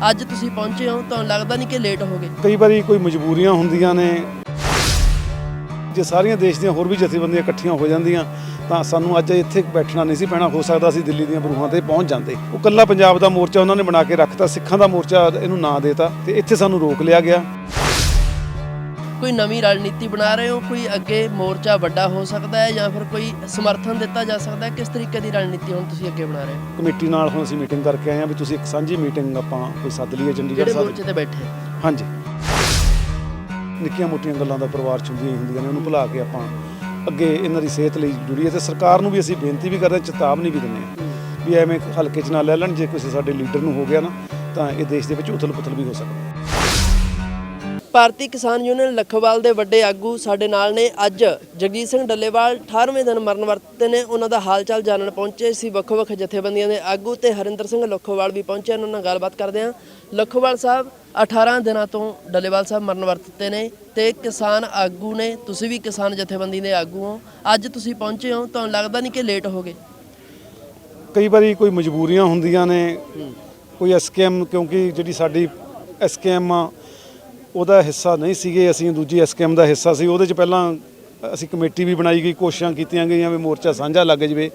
ਅੱਜ ਤੁਸੀਂ ਪਹੁੰਚੇ ਹੋ, ਤੁਹਾਨੂੰ ਲੱਗਦਾ ਨਹੀਂ ਕਿ ਲੇਟ ਹੋ ਗਏ ਕਈ ਵਾਰੀ ਕੋਈ ਮਜਬੂਰੀਆਂ ਹੁੰਦੀਆਂ ਨੇ। ਜੇ ਸਾਰੀਆਂ ਦੇਸ਼ ਦੀਆਂ ਹੋਰ ਵੀ ਜਥੇਬੰਦੀਆਂ ਇਕੱਠੀਆਂ ਹੋ ਜਾਂਦੀਆਂ, ਤਾਂ ਸਾਨੂੰ ਅੱਜ ਇੱਥੇ ਬੈਠਣਾ ਨਹੀਂ ਸੀ ਪੈਣਾ। ਹੋ ਸਕਦਾ ਅਸੀਂ ਦਿੱਲੀ ਦੀਆਂ ਬਰੂਹਾਂ ਤੇ ਪਹੁੰਚ ਜਾਂਦੇ। ਉਹ ਕੱਲਾ ਪੰਜਾਬ ਦਾ ਮੋਰਚਾ ਉਹਨਾਂ ਨੇ ਬਣਾ ਕੇ ਰੱਖਤਾ, ਸਿੱਖਾਂ ਦਾ ਮੋਰਚਾ ਇਹਨੂੰ ਨਾਂ ਦੇਤਾ ਤੇ ਇੱਥੇ ਸਾਨੂੰ ਰੋਕ ਲਿਆ ਗਿਆ। ਕੋਈ ਨਵੀਂ ਰਣਨੀਤੀ ਬਣਾ ਰਹੇ ਹੋ? ਕੋਈ ਅੱਗੇ ਮੋਰਚਾ ਵੱਡਾ ਹੋ ਸਕਦਾ ਹੈ ਜਾਂ ਫਿਰ ਕੋਈ ਸਮਰਥਨ ਦਿੱਤਾ ਜਾ ਸਕਦਾ ਹੈ? ਕਿਸ ਤਰੀਕੇ ਦੀ ਰਣਨੀਤੀ ਹੁਣ ਤੁਸੀਂ ਅੱਗੇ ਬਣਾ ਰਹੇ ਹੋ? ਕਮੇਟੀ ਨਾਲ ਹੁਣ ਅਸੀਂ ਮੀਟਿੰਗ ਕਰਕੇ ਆਏ ਹਾਂ ਵੀ ਤੁਸੀਂ ਇੱਕ ਸਾਂਝੀ ਮੀਟਿੰਗ ਆਪਾਂ ਕੋਈ ਸੱਦ ਲਈਏ ਚੰਡੀਗੜ੍ਹ ਜਿਹੜੇ ਸਾਹਿਬ ਮੋਰਚੇ ਤੇ ਬੈਠੇ। ਹਾਂਜੀ। ਨਿੱਕੀਆਂ ਮੋਟੀਆਂ ਗੱਲਾਂ ਦਾ ਪਰਿਵਾਰ ਚ ਹੁੰਦੀਆਂ ਨੇ ਉਹਨੂੰ ਭੁਲਾ ਕੇ ਆਪਾਂ ਅੱਗੇ ਇਹਨਾਂ ਦੀ ਸਿਹਤ ਲਈ ਜੁੜੀਏ ਤੇ ਸਰਕਾਰ ਨੂੰ ਵੀ ਅਸੀਂ ਬੇਨਤੀ ਵੀ ਕਰਦੇ ਹਾਂ ਚੇਤਾਵਨੀ ਵੀ ਦਿੰਦੇ ਹਾਂ ਵੀ ਐਵੇਂ ਹਲਕੇ ਚ ਨਾ ਲੈ ਲੈਣ ਜੇ ਕਿਸੇ ਸਾਡੇ ਲੀਡਰ ਨੂੰ ਹੋ ਗਿਆ ਨਾ ਤਾਂ ਇਹ ਦੇਸ਼ ਦੇ ਵਿੱਚ ਉਥਲ-ਪੁਥਲ ਵੀ ਹੋ ਸਕਦਾ। ਹੈ ਭਾਰਤੀ ਕਿਸਾਨ ਯੂਨੀਅਨ ਲਖਵਾਲ ਦੇ ਵੱਡੇ ਆਗੂ ਸਾਡੇ ਨਾਲ ਨੇ। ਅੱਜ ਜਗਜੀਤ ਸਿੰਘ ਡੱਲੇਵਾਲ 18ਵੇਂ ਦਿਨ ਮਰਨ ਵਰਤੇ ਨੇ। ਉਹਨਾਂ ਦਾ ਹਾਲ ਚਾਲ ਜਾਣਨ ਪਹੁੰਚੇ ਸੀ। ਵੱਖ-ਵੱਖ ਜਥੇਬੰਦੀਆਂ ਦੇ ਆਗੂ ਤੇ ਹਰਿੰਦਰ ਸਿੰਘ ਲਖਵਾਲ ਵੀ ਪਹੁੰਚੇ ਉਹਨਾਂ ਨਾਲ ਗੱਲਬਾਤ ਕਰਦੇ ਹਾਂ। ਲਖਵਾਲ ਸਾਹਿਬ 18 ਦਿਨਾਂ ਤੋਂ ਡੱਲੇਵਾਲ ਸਾਹਿਬ ਮਰਨ ਵਰਤੇ ਨੇ ਤੇ ਕਿਸਾਨ ਆਗੂ ਨੇ ਤੁਸੀਂ ਵੀ ਕਿਸਾਨ ਜਥੇਬੰਦੀ ਦੇ ਆਗੂ ਹੋ। ਅੱਜ ਤੁਸੀਂ ਪਹੁੰਚੇ ਹੋ ਤੁਹਾਨੂੰ ਲੱਗਦਾ ਨਹੀਂ ਕਿ ਲੇਟ ਹੋ ਗਏ ਕਈ ਵਾਰੀ ਕੋਈ ਮਜਬੂਰੀਆਂ ਹੁੰਦੀਆਂ ਨੇ। ਕੋਈ ਐਸਕੇਐਮ ਕਿਉਂਕਿ ਜਿਹੜੀ ਸਾਡੀ ਐਸਕੇਐਮ ਆ ਉਹਦਾ ਹਿੱਸਾ ਨਹੀਂ ਸੀਗੇ, ਅਸੀਂ ਦੂਜੀ ਐਸਕੇਐਮ ਦਾ ਹਿੱਸਾ ਸੀ, ਉਹਦੇ ਚ ਪਹਿਲਾਂ ਅਸੀਂ ਕਮੇਟੀ ਵੀ ਬਣਾਈ ਗਈ, ਕੋਸ਼ਿਸ਼ਾਂ ਕੀਤੀਆਂ ਗਈਆਂ ਵੀ ਮੋਰਚਾ ਸਾਂਝਾ ਲੱਗ ਜਵੇ।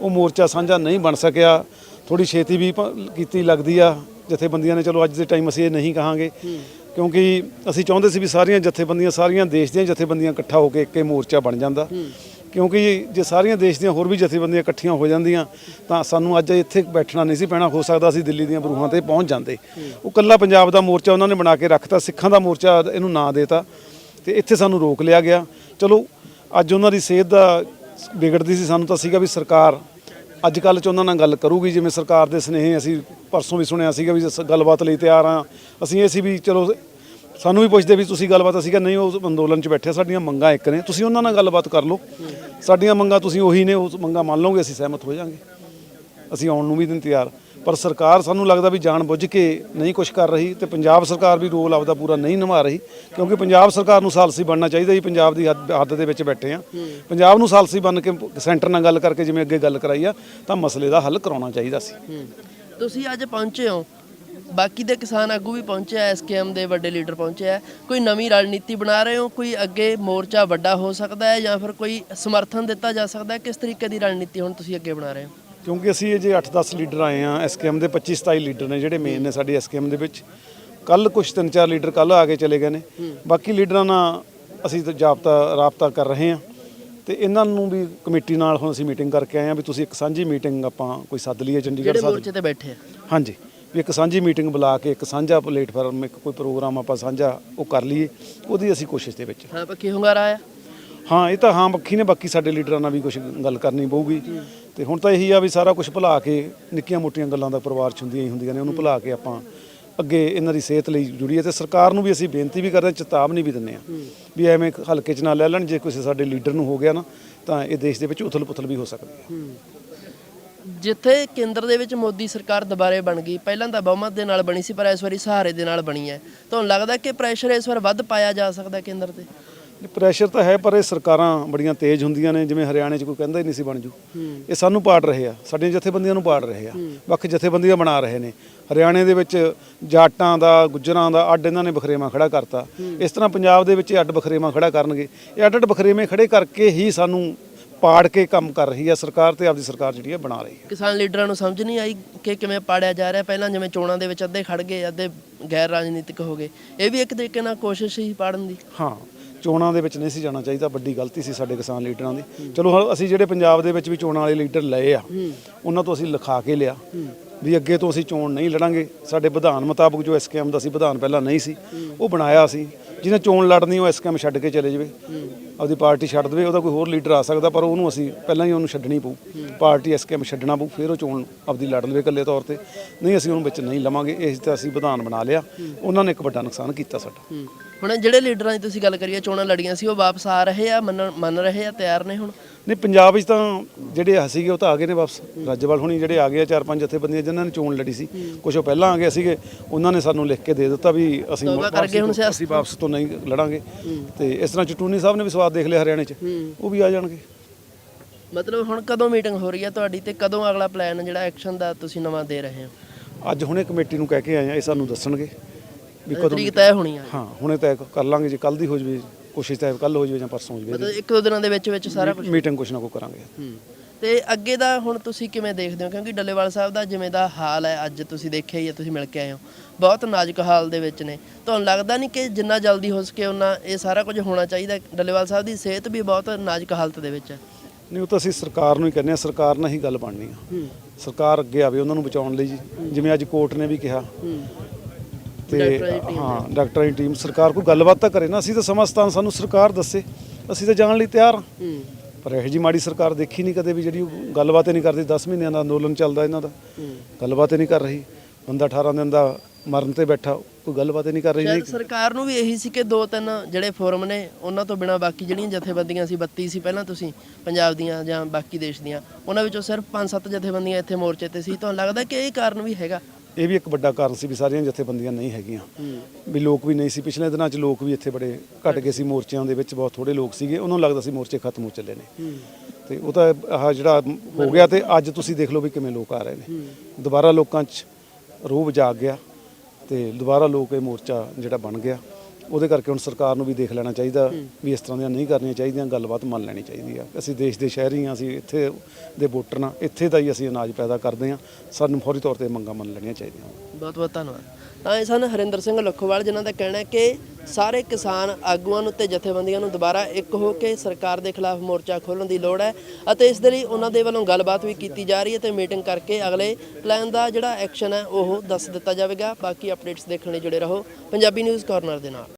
ਉਹ ਮੋਰਚਾ ਸਾਂਝਾ ਨਹੀਂ ਬਣ ਸਕਿਆ ਥੋੜੀ ਛੇਤੀ ਵੀ ਪ- ਕੀਤੀ ਲੱਗਦੀ ਆ ਜਥੇਬੰਦੀਆਂ ਨੇ, ਚਲੋ ਅੱਜ ਦੇ ਟਾਈਮ ਅਸੀਂ ਇਹ ਨਹੀਂ ਕਹਾਂਗੇ। ਕਿਉਂਕਿ ਅਸੀਂ ਚਾਹੁੰਦੇ ਸੀ ਵੀ ਸਾਰੀਆਂ ਜਥੇਬੰਦੀਆਂ, ਸਾਰੀਆਂ ਦੇਸ਼ ਦੀਆਂ ਜਥੇਬੰਦੀਆਂ ਇਕੱਠਾ ਹੋ ਕੇ ਇੱਕੇ ਮੋਰਚਾ ਬਣ ਜਾਂਦਾ। ਕਿਉਂਕਿ ਜੇ ਸਾਰੀਆਂ ਦੇਸ਼ ਦੀਆਂ ਹੋਰ ਵੀ ਜਥੇਬੰਦੀਆਂ ਇਕੱਠੀਆਂ ਹੋ ਜਾਂਦੀਆਂ, ਤਾਂ ਸਾਨੂੰ ਅੱਜ ਇੱਥੇ ਬੈਠਣਾ ਨਹੀਂ ਸੀ ਪੈਣਾ, ਹੋ ਸਕਦਾ ਅਸੀਂ ਦਿੱਲੀ ਦੀਆਂ ਬਰੂਹਾਂ ਤੇ ਪਹੁੰਚ ਜਾਂਦੇ। ਉਹ ਕੱਲਾ ਪੰਜਾਬ ਦਾ ਮੋਰਚਾ ਉਹਨਾਂ ਨੇ ਬਣਾ ਕੇ ਰੱਖਤਾ, ਸਿੱਖਾਂ ਦਾ ਮੋਰਚਾ ਇਹਨੂੰ ਨਾਂ ਦੇਤਾ ਤੇ ਇੱਥੇ ਸਾਨੂੰ ਰੋਕ ਲਿਆ ਗਿਆ। ਚਲੋ, ਅੱਜ ਉਹਨਾਂ ਦੀ ਸਿਹਤ ਦਾ ਵਿਗੜਦੀ ਸੀ, ਸਾਨੂੰ ਤਾਂ ਸੀਗਾ ਵੀ ਸਰਕਾਰ ਅੱਜ ਕੱਲ੍ਹ ਚ ਉਹਨਾਂ ਨਾਲ ਗੱਲ ਕਰੂਗੀ, ਜਿਵੇਂ ਸਰਕਾਰ ਦੇ ਸਨੇਹ ਅਸੀਂ ਪਰਸੋਂ ਵੀ ਸੁਣਿਆ ਸੀਗਾ ਵੀ ਸ- ਗੱਲਬਾਤ ਲਈ ਤਿਆਰ ਆ ਅਸੀਂ ਇਹ ਸੀ ਵੀ ਚਲੋ ਸਾਨੂੰ ਵੀ ਪੁੱਛਦੇ ਵੀ ਤੁਸੀਂ ਗੱਲਬਾਤ ਅਸੀਂ ਕਿਹਾ ਨਹੀਂ ਉਹ ਅੰਦੋਲਨ 'ਚ ਬੈਠੇ ਆ, ਸਾਡੀਆਂ ਮੰਗਾਂ ਇੱਕ ਨੇ। ਤੁਸੀਂ ਉਹਨਾਂ ਨਾਲ ਗੱਲਬਾਤ ਕਰ ਲਓ। ਸਾਡੀਆਂ ਮੰਗਾਂ ਤੁਸੀਂ ਉਹੀ ਨੇ ਉਸ ਮੰਗਾਂ ਮੰਨ ਲਓਗੇ ਅਸੀਂ ਸਹਿਮਤ ਹੋ ਜਾਾਂਗੇ। ਅਸੀਂ ਆਉਣ ਨੂੰ ਵੀ ਦਿਨ ਤਿਆਰ। ਪਰ ਸਰਕਾਰ ਸਾਨੂੰ ਲੱਗਦਾ ਵੀ ਜਾਣ ਬੁੱਝ ਕੇ ਨਹੀਂ ਕੁਝ ਕਰ ਰਹੀ ਤੇ ਪੰਜਾਬ ਸਰਕਾਰ ਵੀ ਰੋਲ ਆਪਦਾ ਪੂਰਾ ਨਹੀਂ ਨਿਭਾ ਰਹੀ। ਕਿਉਂਕਿ ਪੰਜਾਬ ਸਰਕਾਰ ਨੂੰ ਸਾਲਸੀ ਬਣਨਾ ਚਾਹੀਦਾ ਜੀ ਪੰਜਾਬ ਦੀ ਹੱਦ ਹੱਦ ਦੇ ਵਿੱਚ ਬੈਠੇ ਆ। ਪੰਜਾਬ ਨੂੰ ਸਾਲਸੀ ਬਣ ਕੇ ਸੈਂਟਰ ਨਾਲ ਗੱਲ ਕਰਕੇ ਜਿਵੇਂ ਅੱਗੇ ਗੱਲ ਕਰਾਈ ਆ ਤਾਂ ਮਸਲੇ ਦਾ ਹੱਲ ਕਰਾਉਣਾ ਚਾਹੀਦਾ ਸੀ। ਤੁਸੀਂ ਅੱਜ ਪਹੁੰਚੇ ਹੋ। ਬਾਕੀ ਦੇ ਕਿਸਾਨ ਆਗੂ ਵੀ ਪਹੁੰਚੇ ਆ ਐਸਕੇਐਮ ਦੇ ਵੱਡੇ ਲੀਡਰ ਪਹੁੰਚੇ ਆ ਕੋਈ ਨਵੀਂ ਰਣਨੀਤੀ ਬਣਾ ਰਹੇ ਹੋ? ਕੋਈ ਅੱਗੇ ਮੋਰਚਾ ਵੱਡਾ ਹੋ ਸਕਦਾ ਹੈ ਜਾਂ ਫਿਰ ਕੋਈ ਸਮਰਥਨ ਦਿੱਤਾ ਜਾ ਸਕਦਾ ਹੈ? ਕਿਸ ਤਰੀਕੇ ਦੀ ਰਣਨੀਤੀ ਹੁਣ ਤੁਸੀਂ ਅੱਗੇ ਬਣਾ ਰਹੇ ਹੋ? ਕਿਉਂਕਿ ਅਸੀਂ ਇਹ ਜੇ 8-10 ਲੀਡਰ ਆਏ ਆ ਐਸਕੇਐਮ ਦੇ 25-27 ਲੀਡਰ ਨੇ ਜਿਹੜੇ ਮੇਨ ਨੇ ਸਾਡੀ ਐਸਕੇਐਮ ਦੇ ਵਿੱਚ। ਕੱਲ ਕੁਝ ਤਿੰਨ ਚਾਰ ਲੀਡਰ ਕੱਲ ਆ ਕੇ ਚਲੇ ਗਏ ਨੇ। ਬਾਕੀ ਲੀਡਰਾਂ ਨਾਲ ਅਸੀਂ ਤਾਂ ਜਾਬਤਾ ਰਾਬਤਾ ਕਰ ਰਹੇ ਆ ਤੇ ਇਹਨਾਂ ਨੂੰ ਵੀ ਕਮੇਟੀ ਨਾਲ ਹੁਣ ਅਸੀਂ ਮੀਟਿੰਗ ਕਰਕੇ ਆਏ ਆ ਵੀ ਤੁਸੀਂ ਇੱਕ ਸਾਂਝੀ ਮੀਟਿੰਗ ਆਪਾਂ ਕੋਈ ਸੱਦ ਲਈਏ ਚੰਡੀਗੜ੍ਹ ਜਿਹੜੇ ਸਾਹਿਬ ਮੋਰਚੇ ਤੇ ਬੈਠੇ ਆ। ਹਾਂਜੀ। ਵੀ ਇੱਕ ਸਾਂਝੀ ਮੀਟਿੰਗ ਬੁਲਾ ਕੇ ਇੱਕ ਸਾਂਝਾ ਪਲੇਟਫਾਰਮ ਇੱਕ ਕੋਈ ਪ੍ਰੋਗਰਾਮ ਆਪਾਂ ਸਾਂਝਾ ਉਹ ਕਰ ਲਈਏ ਉਹਦੀ ਅਸੀਂ ਕੋਸ਼ਿਸ਼ ਦੇ ਵਿੱਚ। ਹਾਂ ਪੱਕੀ ਹੁੰਗਾਰਾ ਆਇਆ? ਹਾਂ ਇਹ ਤਾਂ ਹਾਂ ਪੱਖੀ ਨੇ ਬਾਕੀ ਸਾਡੇ ਲੀਡਰਾਂ ਨਾਲ ਵੀ ਕੁਝ ਗੱਲ ਕਰਨੀ ਪਊਗੀ। ਤੇ ਹੁਣ ਤਾਂ ਇਹੀ ਆ ਵੀ ਸਾਰਾ ਕੁਝ ਭੁਲਾ ਕੇ ਨਿੱਕੀਆਂ ਮੋਟੀਆਂ ਗੱਲਾਂ ਦਾ ਪਰਿਵਾਰ ਚ ਹੁੰਦੀਆਂ ਹੀ ਹੁੰਦੀਆਂ ਨੇ ਉਹਨੂੰ ਭੁਲਾ ਕੇ ਆਪਾਂ ਅੱਗੇ ਇਹਨਾਂ ਦੀ ਸਿਹਤ ਲਈ ਜੁੜੀਏ ਤੇ ਸਰਕਾਰ ਨੂੰ ਵੀ ਅਸੀਂ ਬੇਨਤੀ ਵੀ ਕਰਦੇ ਹਾਂ ਚੇਤਾਵਨੀ ਵੀ ਦਿੰਦੇ ਹਾਂ ਵੀ ਐਵੇਂ ਹਲਕੇ ਚ ਨਾ ਲੈ ਲੈਣ ਜੇ ਕਿਸੇ ਸਾਡੇ ਲੀਡਰ ਨੂੰ ਹੋ ਗਿਆ ਨਾ ਤਾਂ ਇਹ ਦੇਸ਼ ਦੇ ਵਿੱਚ ਉਥਲ-ਪੁਥਲ ਵੀ ਹੋ ਸਕਦੀ ਹੈ। ਜਿੱਥੇ ਕੇਂਦਰ ਦੇ ਵਿੱਚ ਮੋਦੀ ਸਰਕਾਰ ਦੁਬਾਰੇ ਬਣ ਗਈ ਪਹਿਲਾਂ ਤਾਂ ਬਹੁਮਤ ਦੇ ਨਾਲ ਬਣੀ ਸੀ ਪਰ ਇਸ ਵਾਰੀ ਸਹਾਰੇ ਦੇ ਨਾਲ ਬਣੀ ਹੈ। ਤੁਹਾਨੂੰ ਲੱਗਦਾ ਕਿ ਪ੍ਰੈਸ਼ਰ ਇਸ ਵਾਰ ਵੱਧ ਪਾਇਆ ਜਾ ਸਕਦਾ ਕੇਂਦਰ ਤੇ? ਪ੍ਰੈਸ਼ਰ ਤਾਂ ਹੈ ਪਰ ਇਹ ਸਰਕਾਰਾਂ ਬੜੀਆਂ ਤੇਜ਼ ਹੁੰਦੀਆਂ ਨੇ ਜਿਵੇਂ ਹਰਿਆਣੇ 'ਚ ਕੋਈ ਕਹਿੰਦਾ ਹੀ ਨਹੀਂ ਸੀ ਬਣ ਜੂ। ਇਹ ਸਾਨੂੰ ਪਾੜ ਰਹੇ ਆ ਸਾਡੀਆਂ ਜਥੇਬੰਦੀਆਂ ਨੂੰ ਪਾੜ ਰਹੇ ਆ। ਵੱਖ ਜਥੇਬੰਦੀਆਂ ਬਣਾ ਰਹੇ ਨੇ। ਹਰਿਆਣੇ ਦੇ ਵਿੱਚ ਜਾਟਾਂ ਦਾ ਗੁੱਜਰਾਂ ਦਾ ਅੱਡ ਇਹਨਾਂ ਨੇ ਬਖਰੇਵਾ ਖੜਾ ਕਰਤਾ। ਇਸ ਤਰ੍ਹਾਂ ਪੰਜਾਬ ਦੇ ਵਿੱਚ ਅੱਡ ਬਖਰੇਵਾ ਖੜਾ ਕਰਨਗੇ। ਇਹ ਅੱਡ ਅੱਡ ਬਖਰੇਵੇਂ ਖੜੇ ਕਰਕੇ ਹੀ ਸਾਨੂੰ ਪਾੜ ਕੇ ਕੰਮ ਕਰ ਰਹੀ ਹੈ ਸਰਕਾਰ ਤੇ ਆਪਦੀ ਸਰਕਾਰ ਜਿਹੜੀ ਹੈ ਬਣਾ ਰਹੀ ਹੈ ਕਿਸਾਨ ਲੀਡਰਾਂ ਨੂੰ ਸਮਝ ਨਹੀਂ ਆਈ ਕਿ ਕਿਵੇਂ ਪਾੜਿਆ ਜਾ ਰਿਹਾ। ਪਹਿਲਾਂ ਜਿਵੇਂ ਚੋਣਾਂ ਦੇ ਵਿੱਚ ਅੱਧੇ ਖੜ ਗਏ ਅੱਧੇ ਗੈਰ ਰਾਜਨੀਤਿਕ ਹੋ ਗਏ। ਇਹ ਵੀ ਇੱਕ ਤਰੀਕੇ ਨਾਲ ਕੋਸ਼ਿਸ਼ ਹੀ ਪਾੜਨ ਦੀ। ਹਾਂ ਚੋਣਾਂ ਦੇ ਵਿੱਚ ਨਹੀਂ ਸੀ ਜਾਣਾ ਚਾਹੀਦਾ ਵੱਡੀ ਗਲਤੀ ਸੀ ਸਾਡੇ ਕਿਸਾਨ ਲੀਡਰਾਂ ਦੀ। ਚਲੋ ਅਸੀਂ ਜਿਹੜੇ ਪੰਜਾਬ ਦੇ ਵਿੱਚ ਵੀ ਚੋਣਾਂ ਵਾਲੇ ਲੀਡਰ ਲਏ ਆ ਉਹਨਾਂ ਤੋਂ ਅਸੀਂ ਲਿਖਾ ਕੇ ਲਿਆ। ਵੀ ਅੱਗੇ ਤੋਂ ਅਸੀਂ ਚੋਣ ਨਹੀਂ ਲੜਾਂਗੇ। ਸਾਡੇ ਵਿਧਾਨ ਮੁਤਾਬਕ ਜੋ ਐਸਕੇਐਮ ਦਾ ਸੀ, ਵਿਧਾਨ ਪਹਿਲਾਂ ਨਹੀਂ ਸੀ, ਉਹ ਬਣਾਇਆ ਸੀ। ਜਿਹਨੇ ਚੋਣ ਲੜਨੀ, ਉਹ ਐਸਕੇਐਮ ਛੱਡ ਕੇ ਚਲੇ ਜਾਵੇ। ਆਪਦੀ ਪਾਰਟੀ ਛੱਡ ਦੇਵੇ, ਉਹਦਾ ਕੋਈ ਹੋਰ ਲੀਡਰ ਆ ਸਕਦਾ, ਪਰ ਉਹਨੂੰ ਅਸੀਂ ਪਹਿਲਾਂ ਹੀ ਉਹਨੂੰ ਛੱਡਣੀ ਪਊ। ਪਾਰਟੀ ਐਸਕੇਐਮ ਛੱਡਣਾ ਪਊ, ਫਿਰ ਉਹ ਚੋਣ ਆਪਦੀ ਲੜ ਲਵੇ ਇਕੱਲੇ ਤੌਰ ਤੇ। ਨਹੀਂ, ਅਸੀਂ ਉਹਨੂੰ ਵਿੱਚ ਨਹੀਂ ਲਵਾਂਗੇ। ਇਸ ਤੇ ਅਸੀਂ ਵਿਧਾਨ ਬਣਾ ਲਿਆ। ਉਹਨਾਂ ਨੇ ਇੱਕ ਵੱਡਾ ਨੁਕਸਾਨ ਕੀਤਾ ਸਾਡਾ। ਹੁਣ ਜਿਹੜੇ ਲੀਡਰਾਂ ਦੀ ਤੁਸੀਂ ਗੱਲ ਕਰੀਏ, ਚੋਣਾਂ ਲੜੀਆਂ ਸੀ, ਉਹ ਵਾਪਸ ਆ ਰਹੇ ਆ ਮੰਨ ਮੰਨ ਰਹੇ ਆ, ਤਿਆਰ ਨੇ ਹੁਣ। ਨਹੀਂ ਪੰਜਾਬ ਵਿੱਚ ਤਾਂ ਜਿਹੜੇ ਸੀਗੇ ਉਹ ਤਾਂ ਆ ਗਏ ਨੇ ਵਾਪਸ। ਰਾਜੇਵਾਲ ਹੁਣੀ ਜਿਹੜੇ ਆ ਗਏ ਆ ਚਾਰ ਪੰਜ ਜਥੇਬੰਦੀਆਂ ਜਿਨ੍ਹਾਂ ਨੇ ਚੋਣ ਲੜੀ ਸੀ। ਕੁਝ ਉਹ ਪਹਿਲਾਂ ਆ ਗਏ ਸੀਗੇ ਉਹਨਾਂ ਨੇ ਸਾਨੂੰ ਲਿਖ ਕੇ ਦੇ ਦਿੱਤਾ ਵੀ ਅਸੀਂ ਅਸੀਂ ਵਾਪਸ ਤੋਂ ਨਹੀਂ ਲੜਾਂਗੇ। ਤੇ ਇਸ ਤਰ੍ਹਾਂ ਚਟੂਨੀ ਸਾਹਿਬ ਨੇ ਵੀ ਸਵਾਦ ਦੇਖ ਲਿਆ ਹਰਿਆਣੇ 'ਚ। ਉਹ ਵੀ ਆ ਜਾਣਗੇ। ਮਤਲਬ ਹੁਣ ਕਦੋਂ ਮੀਟਿੰਗ ਹੋ ਰਹੀ ਹੈ ਤੁਹਾਡੀ ਤੇ ਕਦੋਂ ਅਗਲਾ ਪਲਾਨ ਜਿਹੜਾ ਐਕਸ਼ਨ ਦਾ ਤੁਸੀਂ ਨਵਾਂ ਦੇ ਰਹੇ ਹੋ? ਅੱਜ ਹੁਣੇ ਕਮੇਟੀ ਨੂੰ ਕਹਿ ਕੇ ਆਏ ਆ ਇਹ ਸਾਨੂੰ ਦੱਸਣਗੇ ਵੀ ਕਦੋਂ ਤਰੀਕ ਤੈਅ ਹੋਣੀ ਆ। ਹਾਂ ਹੁਣੇ ਤੈਅ ਕਰ ਲਾਂਗੇ ਜੇ ਕੱਲ ਦੀ ਹੋ ਜਵੇ। ਕੋਸ਼ਿਸ਼ ਤਾਂ ਕੱਲ ਹੋ ਜਵੇ ਜਾਂ ਪਰਸੋਂ ਹੋ ਮਤਲਬ ਜਵੇ ਇੱਕ ਦੋ ਦਿਨਾਂ ਦੇ ਵਿੱਚ ਵਿੱਚ ਸਾਰਾ ਕੁਝ ਮੀਟਿੰਗ ਕੁਛ ਨਾ ਕੋ ਕਰਾਂਗੇ। ਤੇ ਅੱਗੇ ਦਾ ਹੁਣ ਤੁਸੀਂ ਕਿਵੇਂ ਦੇਖਦੇ ਹੋ? ਕਿਉਂਕਿ ਡੱਲੇਵਾਲ ਸਾਹਿਬ ਦਾ ਜਿਵੇਂ ਦਾ ਹਾਲ ਹੈ ਅੱਜ ਤੁਸੀਂ ਦੇਖਿਆ ਹੀ ਹੈ ਤੁਸੀਂ ਮਿਲ ਕੇ ਆਏ ਹੋ। ਬਹੁਤ ਨਾਜ਼ੁਕ ਹਾਲ ਦੇ ਵਿੱਚ ਨੇ। ਤੁਹਾਨੂੰ ਲੱਗਦਾ ਨਹੀਂ ਕਿ ਜਿੰਨਾ ਜਲਦੀ ਹੋ ਸਕੇ ਉਹਨਾਂ ਇਹ ਸਾਰਾ ਕੁਝ ਹੋਣਾ ਚਾਹੀਦਾ? ਡੱਲੇਵਾਲ ਸਾਹਿਬ ਦੀ ਸਿਹਤ ਵੀ ਬਹੁਤ ਨਾਜ਼ੁਕ ਹਾਲਤ ਦੇ ਵਿੱਚ ਹੈ। ਨਹੀਂ ਉਹ ਤਾਂ ਅਸੀਂ ਸਰਕਾਰ ਨੂੰ ਹੀ ਕਹਿੰਦੇ ਆ ਸਰਕਾਰ ਨਾਲ ਹੀ ਗੱਲ ਬਣਨੀ ਆ। ਸਰਕਾਰ ਅੱਗੇ ਆਵੇ ਉਹਨਾਂ ਨੂੰ ਬਚਾਉਣ ਲਈ ਜੀ। ਜਿਵੇਂ ਅੱਜ ਕੋਰਟ ਨੇ ਵੀ ਕਿਹਾ। ਤੇ ਹਾਂ ਡਾਕਟਰਾਂ ਦੀ ਟੀਮ ਸਰਕਾਰ ਕੋਈ ਗੱਲਬਾਤ ਤਾਂ ਕਰੇ ਨਾ। ਅਸੀਂ ਤਾਂ ਸਮਾਂ ਸਾਨੂੰ ਸਰਕਾਰ ਦੱਸੇ। ਅਸੀਂ ਤਾਂ ਜਾਣ ਲਈ ਤਿਆਰ ਹਾਂ। ਪਰ ਇਹੋ ਜੀ ਮਾੜੀ ਸਰਕਾਰ ਦੇਖੀ ਨਹੀਂ ਕਦੇ ਵੀ ਜਿਹੜੀ ਗੱਲਬਾਤ ਨਹੀਂ ਕਰਦੀ। 10 ਮਹੀਨਿਆਂ ਦਾ ਅੰਦੋਲਨ ਚੱਲਦਾ ਇਹਨਾਂ ਦਾ। ਗੱਲਬਾਤ ਨਹੀਂ ਕਰ ਰਹੀ। ਬੰਦਾ 18 ਦਿਨ ਦਾ ਮਰਨ ਤੇ ਬੈਠਾ ਕੋਈ ਗੱਲਬਾਤ ਨਹੀਂ ਕਰ ਰਹੀ ਨਹੀਂ। ਸਰਕਾਰ ਨੂੰ ਵੀ ਇਹੀ ਸੀ ਕਿ ਦੋ ਤਿੰਨ ਜਿਹੜੇ ਫੋਰਮ ਨੇ ਉਹਨਾਂ ਤੋਂ ਬਿਨਾ ਬਾਕੀ ਜਿਹੜੀਆਂ ਜਥੇਬੰਦੀਆਂ ਸੀ 32 ਸੀ ਪਹਿਲਾਂ ਤੁਸੀਂ ਪੰਜਾਬ ਦੀਆਂ ਜਾਂ ਬਾਕੀ ਦੇਸ਼ ਦੀਆਂ ਉਹਨਾਂ ਵਿੱਚੋਂ ਸਿਰਫ 5-7 ਜਥੇਬੰਦੀਆਂ ਇੱਥੇ ਮੋਰਚੇ ਤੇ ਸੀ। ਤੁਹਾਨੂੰ ਲੱਗਦਾ ਕਿ ਇਹ ਕਾਰਨ ਵੀ ਹੈਗਾ? ਇਹ ਵੀ ਇੱਕ ਵੱਡਾ ਕਾਰਨ ਸੀ ਵੀ ਸਾਰੀਆਂ ਜਥੇਬੰਦੀਆਂ ਨਹੀਂ ਹੈਗੀਆਂ। ਵੀ ਲੋਕ ਵੀ ਨਹੀਂ ਸੀ। ਪਿਛਲੇ ਦਿਨਾਂ 'ਚ ਲੋਕ ਵੀ ਇੱਥੇ ਬੜੇ ਘਟ ਗਏ ਸੀ ਮੋਰਚਿਆਂ ਦੇ ਵਿੱਚ, ਬਹੁਤ ਥੋੜੇ ਲੋਕ ਸੀਗੇ। ਉਹਨਾਂ ਨੂੰ ਲੱਗਦਾ ਸੀ ਮੋਰਚੇ ਖਤਮ ਹੋ ਚੱਲੇ ਨੇ। ਹੂੰ ਤੇ ਉਹ ਤਾਂ ਆਹ ਜਿਹੜਾ ਹੋ ਗਿਆ ਤੇ ਅੱਜ ਤੁਸੀਂ ਦੇਖ ਲਓ ਵੀ ਕਿਵੇਂ ਲੋਕ ਆ ਰਹੇ ਨੇ। ਦੁਬਾਰਾ ਲੋਕਾਂ 'ਚ ਰੋਹ ਜਾਗ ਗਿਆ ਤੇ ਦੁਬਾਰਾ ਲੋਕ ਇਹ ਮੋਰਚਾ ਜਿਹੜਾ ਬਣ ਗਿਆ। ਉਹਦੇ ਕਰਕੇ ਹੁਣ ਸਰਕਾਰ ਨੂੰ ਵੀ ਦੇਖ ਲੈਣਾ ਚਾਹੀਦਾ ਵੀ ਇਸ ਤਰ੍ਹਾਂ ਦੀਆਂ ਨਹੀਂ ਕਰਨੀਆਂ ਚਾਹੀਦੀਆਂ ਗੱਲਬਾਤ ਮੰਨ ਲੈਣੀ ਚਾਹੀਦੀ ਆ। ਅਸੀਂ ਦੇਸ਼ ਦੇ ਸ਼ਹਿਰੀ ਹਾਂ ਅਸੀਂ ਇੱਥੇ ਦੇ ਵੋਟਰ ਨਾ ਇੱਥੇ ਦਾ ਹੀ ਅਸੀਂ ਅਨਾਜ ਪੈਦਾ ਕਰਦੇ ਹਾਂ। ਸਾਨੂੰ ਫੌਰੀ ਤੌਰ ਤੇ ਮੰਗਾਂ ਮੰਨ ਲੈਣੀਆਂ ਚਾਹੀਦੀਆਂ। ਬਹੁਤ ਬਹੁਤ ਧੰਨਵਾਦ। ਤਾਂ ਇਹ ਸਨ ਹਰਿੰਦਰ ਸਿੰਘ ਲੱਖੋਵਾਲ ਜਿਨ੍ਹਾਂ ਦਾ ਕਹਿਣਾ ਹੈ ਕਿ ਸਾਰੇ ਕਿਸਾਨ ਆਗੂਆਂ ਨੂੰ ਤੇ ਜਥੇਬੰਦੀਆਂ ਨੂੰ ਦੁਬਾਰਾ ਇੱਕ ਹੋ ਕੇ ਸਰਕਾਰ ਦੇ ਖਿਲਾਫ ਮੋਰਚਾ ਖੋਲ੍ਹਣ ਦੀ ਲੋੜ ਹੈ ਅਤੇ ਇਸ ਦੇ ਲਈ ਉਹਨਾਂ ਦੇ ਵੱਲੋਂ ਗੱਲਬਾਤ ਵੀ ਕੀਤੀ ਜਾ ਰਹੀ ਹੈ ਤੇ ਮੀਟਿੰਗ ਕਰਕੇ ਅਗਲੇ ਪਲਾਨ ਦਾ ਜਿਹੜਾ ਐਕਸ਼ਨ ਹੈ ਉਹ ਦੱਸ ਦਿੱਤਾ ਜਾਵੇਗਾ। ਬਾਕੀ ਅਪਡੇਟਸ ਦੇਖਣ ਲਈ ਜੁੜੇ ਰਹੋ। ਪੰਜਾਬੀ ਨਿਊਜ਼ ਕਾਰਨਰ ਦੇ ਨਾਲ।